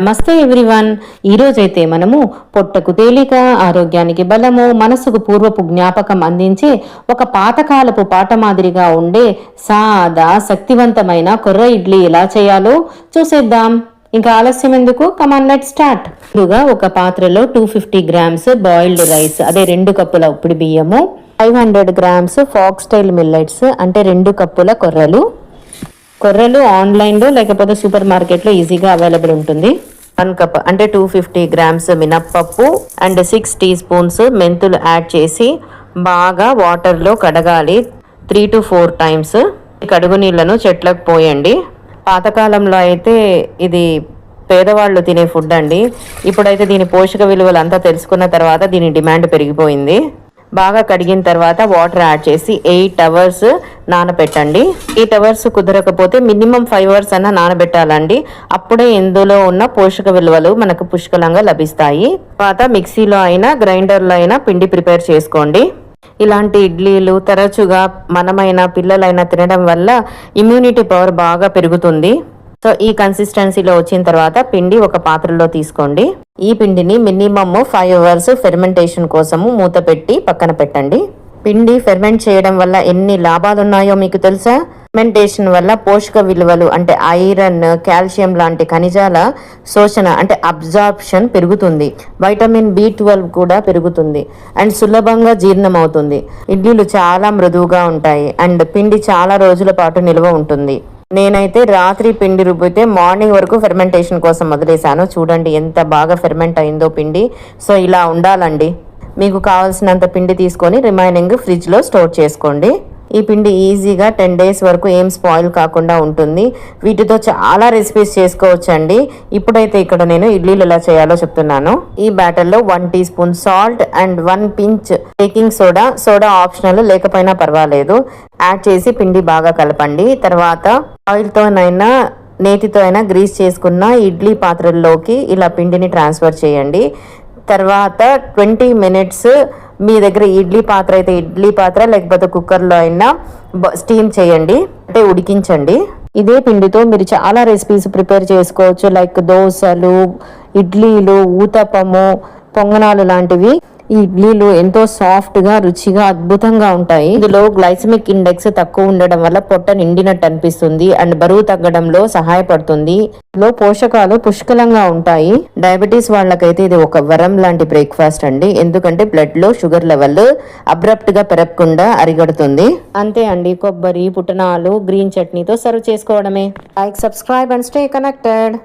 నమస్తే ఎవ్రీవన్. ఈరోజైతే మనము పొట్టకు తేలిక ఆరోగ్యానికి బలము మనసుకు పూర్వపు జ్ఞాపకం అందించే ఒక పాతకాలపు పాట మాదిరిగా ఉండే సాదా శక్తివంతమైన కొర్ర ఇడ్లీ ఎలా చేయాలో చూసేద్దాం. ఇంకా ఆలస్యం ఎందుకు? కమాన్ లెట్ స్టార్ట్ ముందుగా ఒక పాత్రలో two fifty grams boiled rice అదే రెండు కప్పుల ఉప్పుడు బియ్యము five hundred grams foxtail millets అంటే రెండు కప్పుల కొర్రలు. కొర్రలు ఆన్లైన్లో లేకపోతే సూపర్ మార్కెట్లో ఈజీగా అవైలబుల్ ఉంటుంది. వన్ కప్ అంటే టూ ఫిఫ్టీ గ్రామ్స్ మినప్పప్పు అండ్ సిక్స్ టీ స్పూన్స్ మెంతులు యాడ్ చేసి బాగా వాటర్లో కడగాలి. త్రీ టు ఫోర్ టైమ్స్ కడుగు నీళ్ళను చెట్లకు పోయండి. పాతకాలంలో అయితే ఇది పేదవాళ్ళు తినే ఫుడ్ అండి. ఇప్పుడైతే దీని పోషక విలువలు అంతా తెలుసుకున్న తర్వాత దీని డిమాండ్ పెరిగిపోయింది. బాగా కడిగిన తర్వాత వాటర్ యాడ్ చేసి ఎయిట్ అవర్స్ నానబెట్టండి. ఎయిట్ అవర్స్ కుదరకపోతే మినిమం ఫైవ్ అవర్స్ అన్న నానబెట్టాలండి. అప్పుడే ఇందులో ఉన్న పోషక విలువలు మనకు పుష్కలంగా లభిస్తాయి. తర్వాత మిక్సీలో అయినా గ్రైండర్లో అయినా పిండి ప్రిపేర్ చేసుకోండి. ఇలాంటి ఇడ్లీలు తరచుగా మనమైనా పిల్లలైనా తినడం వల్ల ఇమ్యూనిటీ పవర్ బాగా పెరుగుతుంది. సో ఈ కన్సిస్టెన్సీలో వచ్చిన తర్వాత పిండి ఒక పాత్రలో తీసుకోండి. ఈ పిండిని మినిమమ్ ఫైవ్ అవర్స్ ఫెర్మెంటేషన్ కోసము మూత పెట్టి పక్కన పెట్టండి. పిండి ఫెర్మెంట్ చేయడం వల్ల ఎన్ని లాభాలు ఉన్నాయో మీకు తెలుసా? ఫెర్మెంటేషన్ వల్ల పోషక విలువలు అంటే ఐరన్ కాల్షియం లాంటి ఖనిజాల శోషణ అంటే అబ్జార్ప్షన్ పెరుగుతుంది. వైటమిన్ బి ట్వెల్వ్ కూడా పెరుగుతుంది. అండ్ సులభంగా జీర్ణం అవుతుంది ఇడ్లీలు చాలా మృదువుగా ఉంటాయి. అండ్ పిండి చాలా రోజుల పాటు నిల్వ ఉంటుంది. నేనైతే రాత్రి పిండి రుబ్బితే మార్నింగ్ వరకు ఫెర్మెంటేషన్ కోసం వదిలేశాను. చూడండి ఎంత బాగా ఫెర్మెంట్ అయిందో పిండి. సో ఇలా ఉండాలండి. మీకు కావాల్సినంత పిండి తీసుకొని రిమైనింగ్ ఫ్రిడ్జ్లో స్టోర్ చేసుకోండి. ఈ పిండి ఈజీగా టెన్ డేస్ వరకు ఏం స్పాయిల్ కాకుండా ఉంటుంది. వీటితో చాలా రెసిపీస్ చేసుకోవచ్చండి. ఇప్పుడైతే ఇక్కడ నేను ఇడ్లీలు ఎలా చేయాలో చెప్తున్నాను. ఈ బ్యాటర్లో one teaspoon salt and one pinch baking soda. Soda optional లేకపోయినా పర్వాలేదు. యాడ్ చేసి పిండి బాగా కలపండి. తర్వాత ఆయిల్తోనైనా నేతితో అయినా గ్రీస్ చేసుకున్న ఇడ్లీ పాత్రల్లోకి ఇలా పిండిని ట్రాన్స్ఫర్ చేయండి. తర్వాత ట్వంటీ మినిట్స్ మీ దగ్గర ఇడ్లీ పాత్ర అయితే ఇడ్లీ పాత్ర లేకపోతే కుక్కర్లో అయినా స్టీమ్ చేయండి అంటే ఉడికించండి. ఇదే పిండితో మీరు చాలా రెసిపీస్ ప్రిపేర్ చేసుకోవచ్చు లైక్ దోశలు ఇడ్లీలు ఊతప్పము పొంగనాలు లాంటివి. ఈ ఇడ్లీలు ఎంతో సాఫ్ట్గా రుచిగా అద్భుతంగా ఉంటాయి. ఇందులో గ్లైసమిక్ ఇండెక్స్ తక్కువ ఉండడం వల్ల పొట్ట నిండినట్టు అనిపిస్తుంది అండ్ బరువు తగ్గడంలో సహాయపడుతుంది. ఇందులో పోషకాలు పుష్కలంగా ఉంటాయి. డయాబెటీస్ వాళ్ళకైతే ఇది ఒక వరం లాంటి బ్రేక్ఫాస్ట్ అండి. ఎందుకంటే బ్లడ్లో షుగర్ లెవెల్ అబ్రప్ట్గా పెరగకుండా అరిగడుతుంది. అంతే అండి. కొబ్బరి పుటనాలు గ్రీన్ చట్నీతో సర్వ్ చేసుకోవడమే. Like subscribe and stay connected